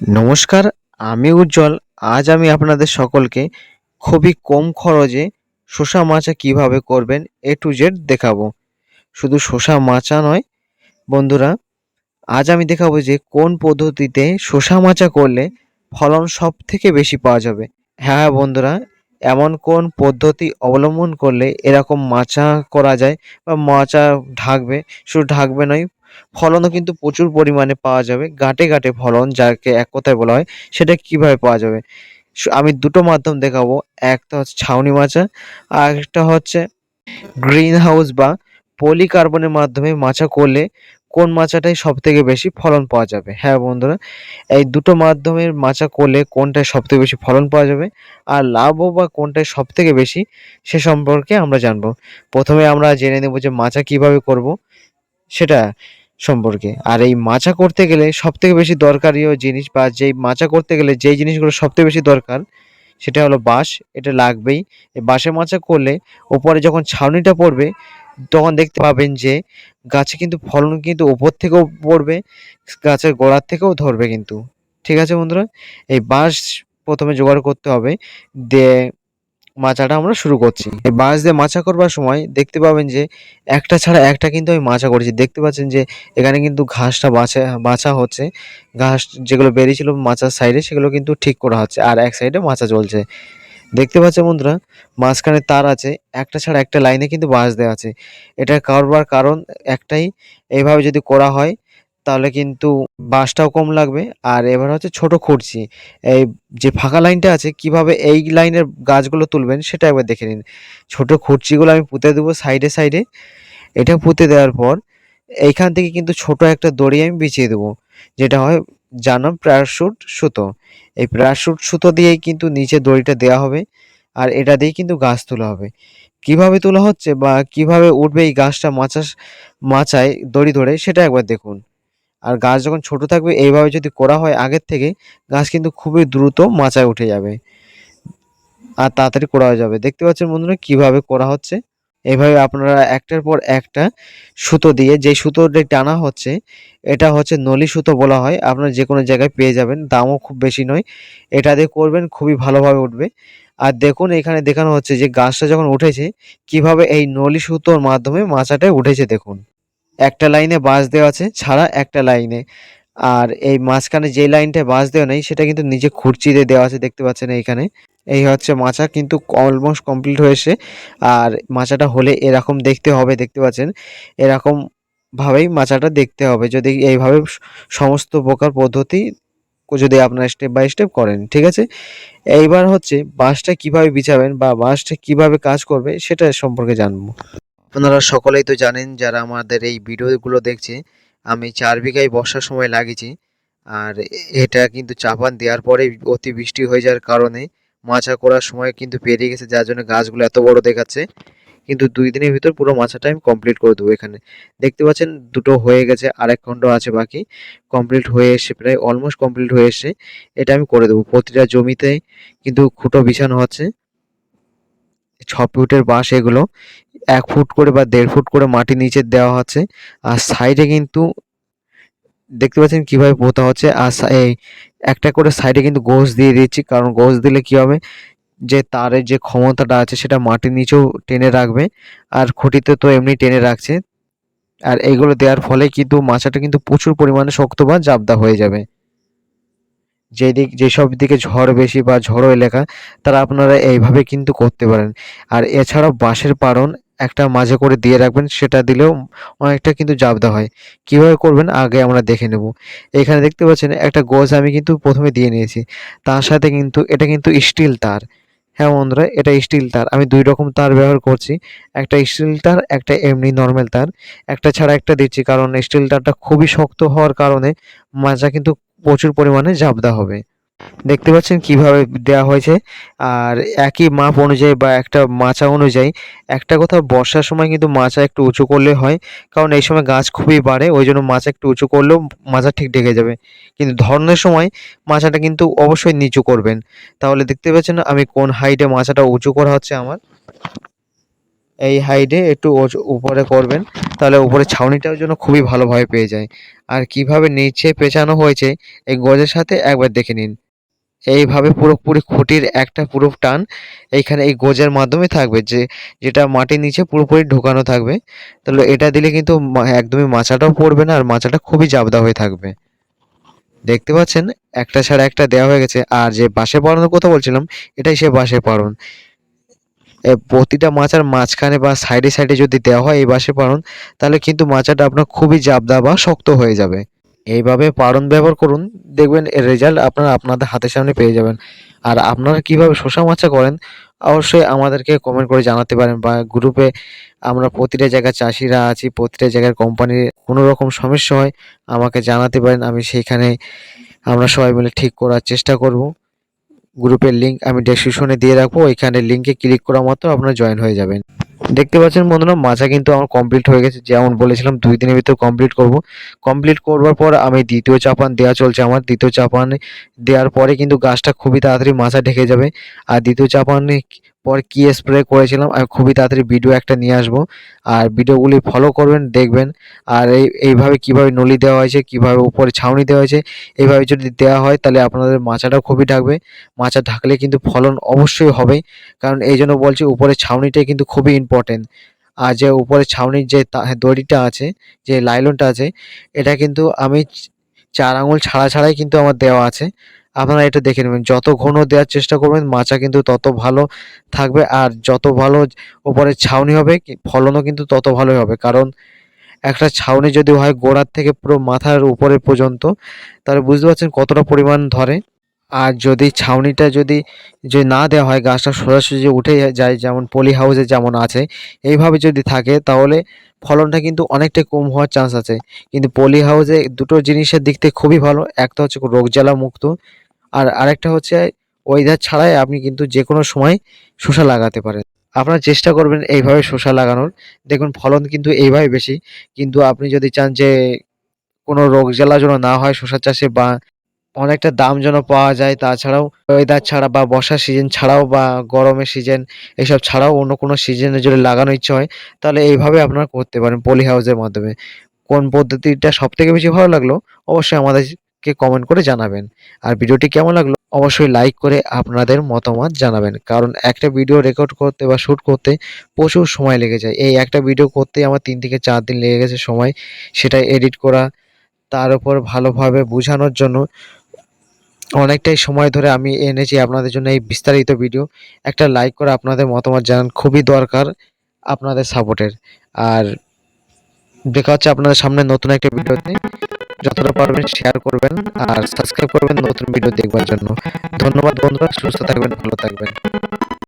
নমস্কার, আমি উজ্জ্বল। আজ আমি আপনাদের সকলকে খুবই কম খরচে শসা মাচা কীভাবে করবেন এ টু জেড দেখাবো। শুধু শসা মাচা নয়, বন্ধুরা, আজ আমি দেখাবো যে কোন পদ্ধতিতে শসা মাচা করলে ফলন সব থেকে বেশি পাওয়া যাবে। হ্যাঁ বন্ধুরা, এমন কোন পদ্ধতি অবলম্বন করলে এরকম মাচা করা যায় বা মাচা ঢাকবে? শুধু ঢাকবে নয় ফলনও কিন্তু প্রচুর পরিমাণে পাওয়া যাবে। গাঁটে গাঁটে ফলন, যাকে এক কথায় বলা হয়, সেটা কীভাবে পাওয়া যাবে? আমি দুটো মাধ্যম দেখাবো। একটা হচ্ছে ছাউনি মাচা, আর একটা হচ্ছে গ্রিন হাউস বা পলিকার্বনের মাধ্যমে মাচা করলে কোন মাচাটাই সব থেকে বেশি ফলন পাওয়া যাবে। হ্যাঁ বন্ধুরা, এই দুটো মাধ্যমের মাচা করলে কোনটায় সব থেকে বেশি ফলন পাওয়া যাবে আর লাভও বা কোনটায় সব থেকে বেশি, সে সম্পর্কে আমরা জানব। প্রথমে আমরা জেনে নেব যে মাচা কীভাবে করব। সেটা সম্পর্কে। আর এই মাচা করতে গেলে সব থেকে বেশি দরকারিও জিনিস বা যেই মাচা করতে গেলে যেই জিনিসগুলো সব থেকে বেশি দরকার, সেটা হলো বাঁশ, এটা লাগবেই। এই বাঁশের মাচা করলে ওপরে যখন ছাউনিটা পড়বে, তখন দেখতে পাবেন যে গাছে কিন্তু ফলন কিন্তু ওপর থেকেও পড়বে, গাছের গোড়ার থেকেও ধরবে কিন্তু। ঠিক আছে বন্ধুরা? এই বাঁশ প্রথমে জোগাড় করতে হবে। দিয়ে মাচাটা আমরা শুরু করছি। এই বাঁশ দিয়ে মাচা করবার সময় দেখতে পাবেন যে একটা ছাড়া একটা কিন্তু আমি মাচা করেছি। দেখতে পাচ্ছেন যে এখানে কিন্তু ঘাসটা বাছা বাছা হচ্ছে। ঘাস যেগুলো বেরিয়েছিল মাচার সাইডে সেগুলো কিন্তু ঠিক করা হচ্ছে আর এক সাইডে মাচা চলছে। দেখতে পাচ্ছেন বন্ধুরা, মাঝখানে তার আছে, একটা ছাড়া একটা লাইনে কিন্তু বাঁশ দেওয়া আছে। এটা করবার কারণ একটাই এইভাবে যদি করা হয় তাহলে কিন্তু বাঁশটাও কম লাগবে। আর এবার হচ্ছে ছোট খুঁড়ছি। এই যে ফাঁকা লাইনটা আছে, কীভাবে এই লাইনের গাছগুলো তুলবেন সেটা একবার দেখে নিন। ছোট খুঁড়চিগুলো আমি পুঁতে দেবো সাইডে সাইডে। এটা পুঁতে দেওয়ার পর এইখান থেকে কিন্তু ছোট একটা দড়ি আমি বিছিয়ে দেবো, যেটা হয় জানাম প্যারাশুট সুতো। এই প্যারাশুট সুতো দিয়েই কিন্তু নিচে দড়িটা দেওয়া হবে আর এটা দিয়েই কিন্তু গাছ তোলা হবে। কীভাবে তোলা হচ্ছে বা কীভাবে উঠবে এই গাছটা মাচা মাচায় দড়ি ধরে সেটা একবার দেখুন। আর গাছ যখন ছোট থাকবে, এইভাবে যদি করা হয় আগের থেকে, গাছ কিন্তু খুবই দ্রুত মাচায় উঠে যাবে। আর তাড়াতাড়ি করা যাবে। দেখতে পাচ্ছেন বন্ধুরা কীভাবে করা হচ্ছে? এইভাবে আপনারা একটার পর একটা সুতো দিয়ে, যে সুতোটা টানা হচ্ছে, এটা হচ্ছে নলি সুতো বলা হয়। আপনারা যে কোনো জায়গায় পেয়ে যাবেন, দামও খুব বেশি নয়। এটা দিয়ে করবেন, খুবই ভালোভাবে উঠবে। আর দেখুন এখানে দেখানো হচ্ছে যে গাছটা যখন উঠেছে, কীভাবে এই নলি সুতোর মাধ্যমে মাচাটায় উঠেছে দেখুন। একটা লাইনে বাঁশ দেওয়া আছে, ছাড়া একটা লাইনে। আর এই মাঝখানে যে লাইনটায় বাঁশ দেওয়া নেই, সেটা কিন্তু নিজে খুরচি দিয়ে দেওয়া আছে, দেখতে পাচ্ছেন এইখানে। এই হচ্ছে মাচা, কিন্তু অলমোস্ট কমপ্লিট হয়েছে। আর মাচাটা হলে এরকম দেখতে হবে, দেখতে পাচ্ছেন? এরকম ভাবেই মাচাটা দেখতে হবে। যদি এইভাবে সমস্ত প্রকার পদ্ধতি যদি আপনারা স্টেপ বাই স্টেপ করেন, ঠিক আছে? এইবার হচ্ছে বাঁশটা কীভাবে বিছাবেন বা বাঁশটা কীভাবে কাজ করবে, সেটা সম্পর্কে জানব। আপনারা সকলেই তো জানেন যারা আমাদের এই ভিডিওগুলো দেখছে, আমি চার বিঘায় বর্ষার সময় লাগিয়েছি। আর এটা কিন্তু চাপান দেওয়ার পরে অতি বৃষ্টি হয়ে যাওয়ার কারণে মাচা করার সময় কিন্তু পেরিয়ে গেছে, যার জন্য গাছগুলো এত বড় দেখাচ্ছে। কিন্তু দুই দিনের ভিতর পুরো মাচাটা আমি কমপ্লিট করে দেবো এখানে। দেখতে পাচ্ছেন, দুটো হয়ে গেছে, আরেক খণ্ড আছে বাকি। কমপ্লিট হয়ে এসে প্রায় অলমোস্ট কমপ্লিট হয়ে এসে এটা আমি করে দেবো। প্রতিটা জমিতে কিন্তু খুঁটো বিছানো হচ্ছে ছ ফুটের বাঁশ এগুলো, এক ফুট করে বা দেড় ফুট করে মাটি নিচে দেওয়া হচ্ছে। আর সাইডে কিন্তু দেখতে পাচ্ছেন কীভাবে পোতা হচ্ছে। আর এই একটা করে সাইডে কিন্তু গোছ দিয়ে দিচ্ছি, কারণ গোছ দিলে কি হবে? যে তারের যে ক্ষমতাটা আছে সেটা মাটির নিচেও টেনে রাখবে, আর খুঁটিতে তো এমনি টেনে রাখছে। আর এইগুলো দেওয়ার ফলে কিন্তু মাছাটা কিন্তু প্রচুর পরিমাণে শক্ত বা জাবদা হয়ে যাবে। যেদিক যেসব দিকে ঝড় বেশি বা ঝড়ো এলাকা, তারা আপনারা এইভাবে কিন্তু করতে পারেন। আর এছাড়াও বাঁশের পাড়ন একটা মাঝে করে দিয়ে রাখবেন, সেটা দিলেও অনেকটা কিন্তু জাবদা হয়। কীভাবে করবেন, আগে আমরা দেখে নেব। এখানে দেখতে পাচ্ছেন, একটা গোজ আমি কিন্তু প্রথমে দিয়ে নিয়েছি। তার সাথে কিন্তু, এটা কিন্তু স্টিল তার। হ্যাঁ বন্ধুরা, এটা স্টিল তার। আমি দুই রকম তার ব্যবহার করছি। একটা স্টিল তার, একটা এমনি নর্মাল তার। একটা ছাড়া একটা দিচ্ছি, কারণ স্টিল তারটা খুবই শক্ত হওয়ার কারণে মাজা কিন্তু প্রচুর পরিমাণে জাবদা হবে। দেখতে পাচ্ছেন কীভাবে দেওয়া হয়েছে। আর একই মাপ অনুযায়ী বা একটা মাচা অনুযায়ী একটা কথা বর্ষার সময় কিন্তু মাচা একটু উঁচু করলে হয়, কারণ এই সময় গাছ খুবই বাড়ে, ওই জন্য মাচা একটু উঁচু করলেও মাচা ঠিক ঢেকে যাবে। কিন্তু ধরনের সময় মাচাটা কিন্তু অবশ্যই নিচু করবেন। তাহলে দেখতে পাচ্ছেন আমি কোন হাইটে মাচাটা উঁচু করা হচ্ছে আমার। এই হাইটে একটু উপরে করবেন, তাহলে উপরে ছাউনিটাও যেন খুবই ভালোভাবে পেয়ে যায়। আর কীভাবে নিচে পেঁচানো হয়েছে এই গজের সাথে একবার দেখে নিন। এইভাবে পুরোপুরি খুঁটির একটা পুরো টান এইখানে এই গোজের মাধ্যমে থাকবে যে, যেটা মাটির নিচে পুরোপুরি ঢোকানো থাকবে। তাহলে এটা দিলে কিন্তু একদমই মাচাটাও পড়বে না আর মাচাটা খুবই জাবদা হয়ে থাকবে। দেখতে পাচ্ছেন? একটা ছাড়া একটা দেওয়া হয়ে গেছে। আর যে বাঁশে পাড়ানোর কথা বলছিলাম, এটাই সে বাঁশে পাড়ন প্রতিটা মাচার মাঝখানে বা সাইডে সাইডে যদি দেওয়া হয় এই বাঁশে পাড়ন তাহলে কিন্তু মাচাটা আপনার খুবই জাবদা বা শক্ত হয়ে যাবে। এইভাবে পাড়ন ব্যবহার করুন, দেখবেন এর রেজাল্ট আপনারা আপনাদের হাতের সামনে পেয়ে যাবেন। আর আপনারা কীভাবে শসা মাচা করেন, অবশ্যই আমাদেরকে কমেন্ট করে জানাতে পারেন বা গ্রুপে আমরা প্রতিটা জায়গায় চাষিরা আছি, প্রতিটা জায়গার কোম্পানির কোনো রকম সমস্যা হয়, আমাকে জানাতে পারেন, আমি সেইখানে আমরা সবাই মিলে ঠিক করার চেষ্টা করব। গ্রুপের লিঙ্ক আমি ডেসক্রিপশনে দিয়ে রাখব। ওইখানে লিঙ্কে ক্লিক করা মাত্র আপনারা জয়েন হয়ে যাবেন। দেখতে পাচ্ছেন বন্ধুরা মাছা কিন্তু আমার কমপ্লিট হয়ে গেছে। যেমন বলেছিলাম, দুই দিনের ভিতরে কমপ্লিট করব। কমপ্লিট করবার পর আমি দ্বিতীয় চাপান দেওয়া চলছে আমার। দ্বিতীয় চাপান দেওয়ার পরে কিন্তু গাছটা খুবই তাড়াতাড়ি মাছা ঢেকে যাবে। আর দ্বিতীয় চাপানে পর কি স্প্রে করেছিলাম, আমি খুবই তাড়াতাড়ি ভিডিও একটা নিয়ে আসব। আর ভিডিওগুলি ফলো করবেন, দেখবেন। আর এই, এইভাবে কীভাবে নলি দেওয়া হয়েছে, কীভাবে উপরে ছাউনি দেওয়া হয়েছে, এইভাবে যদি দেওয়া হয়, তাহলে আপনাদের মাচাটাও খুবই ঢাকবে। মাচা ঢাকলে কিন্তু ফলন অবশ্যই হবে, কারণ এই জন্য বলছি উপরে ছাউনিটাই কিন্তু খুবই ইম্পর্টেন্ট আর যে উপরে ছাউনির যে তা- দড়িটা আছে, যে লাইলনটা আছে, এটা কিন্তু আমি চার আঙুল ছাড়া ছাড়াই কিন্তু আমার দেওয়া আছে। আপনারা এটা দেখে নেবেন। যত ঘন দেওয়ার চেষ্টা করবেন, মাচা কিন্তু তত ভালো থাকবে আর যত ভালো উপরে ছাউনি হবে ফলনও কিন্তু তত ভালোই হবে। কারণ একটা ছাউনি যদি হয় গোড়ার থেকে পুরো মাথার উপরে পর্যন্ত, তাহলে বুঝতে পারছেন কতটা পরিমাণ ধরে। আর যদি ছাউনিটা যদি, যে না দেওয়া হয়, গাছটা সোজাসুজি উঠে যায়, যেমন পলি হাউসে যেমন আছে, এইভাবে যদি থাকে, তাহলে ফলনটা কিন্তু অনেকটাই কম হওয়ার চান্স আছে। কিন্তু পলি হাউসে দুটো জিনিসের দিক থেকে খুবই ভালো, একটা হচ্ছে রোগ জ্বালা মুক্ত আর আরেকটা হচ্ছে ওয়েদার ছাড়াই আপনি কিন্তু যে কোনো সময় শসা লাগাতে পারেন। আপনারা চেষ্টা করবেন এইভাবে শসা লাগানোর। দেখুন, ফলন কিন্তু এইভাবে বেশি। কিন্তু আপনি যদি চান যে কোনো রোগ জ্বালা যেন না হয় শসা চাষে বা অনেকটা দাম যেন পাওয়া যায়, তাছাড়াও ওয়েদার ছাড়া বা বর্ষার সিজন ছাড়াও বা গরমের সিজন এসব ছাড়াও অন্য কোনো সিজনে যদি লাগানো ইচ্ছে হয়, তাহলে এইভাবে আপনারা করতে পারেন পলি হাউসের মাধ্যমে। কোন পদ্ধতিটা সব থেকে বেশি ভালো লাগল, অবশ্যই আমাদেরকে কমেন্ট করে জানাবেন। আর ভিডিওটি কেমন লাগল অবশ্যই লাইক করে আপনাদের মতামত জানাবেন। কারণ একটা ভিডিও রেকর্ড করতে বা শ্যুট করতে প্রচুর সময় লেগে যায়। এই একটা ভিডিও করতেই আমার তিন থেকে চার দিন লেগে গেছে সময়। সেটা এডিট করা, তার উপর ভালোভাবে বোঝানোর জন্য অনেকটাই সময় ধরে আমি এনেছি আপনাদের জন্য এই বিস্তারিত ভিডিও একটা লাইক করে আপনাদের মতামত জানান, খুবই দরকার আপনাদের সাপোর্টের আর দেখা হচ্ছে আপনাদের সামনে নতুন একটা ভিডিওতে যতটা পারবেন শেয়ার করবেন আর সাবস্ক্রাইব করবেন নতুন ভিডিও দেখবার জন্য। ধন্যবাদ বন্ধুরা, সুস্থ থাকবেন, ভালো থাকবেন।